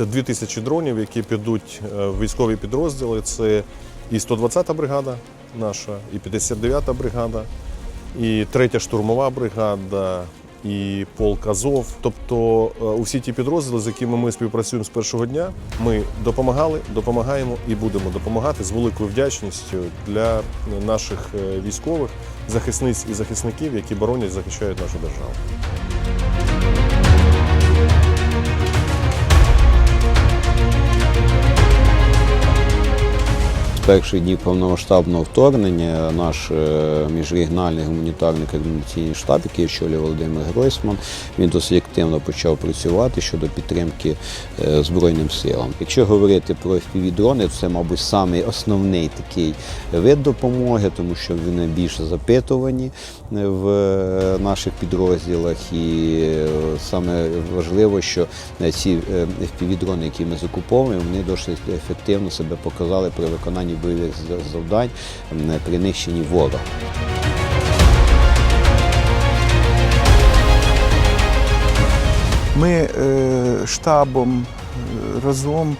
Це 2000 дронів, які підуть е, в військові підрозділи. Це і 120-та бригада наша, і 59-та бригада, і 3-я штурмова бригада, і полк Азов. Тобто е, усі ті підрозділи, з якими ми співпрацюємо з першого дня, ми допомагали, допомагаємо і будемо допомагати з великою вдячністю для наших е, військових, захисниць і захисників, які боронять, захищають нашу державу. Перших днів повномасштабного вторгнення наш е, міжрегіональний гуманітарний координаційний штаб, який очолює Володимир Гройсман, він досить активно почав працювати щодо підтримки е, Збройним силам. Якщо говорити про FPV-дрони, це, мабуть, самий основний такий вид допомоги, тому що вони більше запитувані е, в наших підрозділах. І саме важливо, що ці FPV-дрони, які ми закуповуємо, вони досить ефективно себе показали при виконанні бойових завдань при нищенні ворога. Ми е, штабом е, разом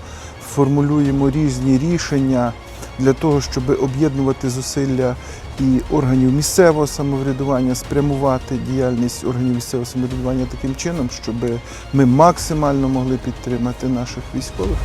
формулюємо різні рішення для того, щоб об'єднувати зусилля і органів місцевого самоврядування, спрямувати діяльність органів місцевого самоврядування таким чином, щоб ми максимально могли підтримати наших військових.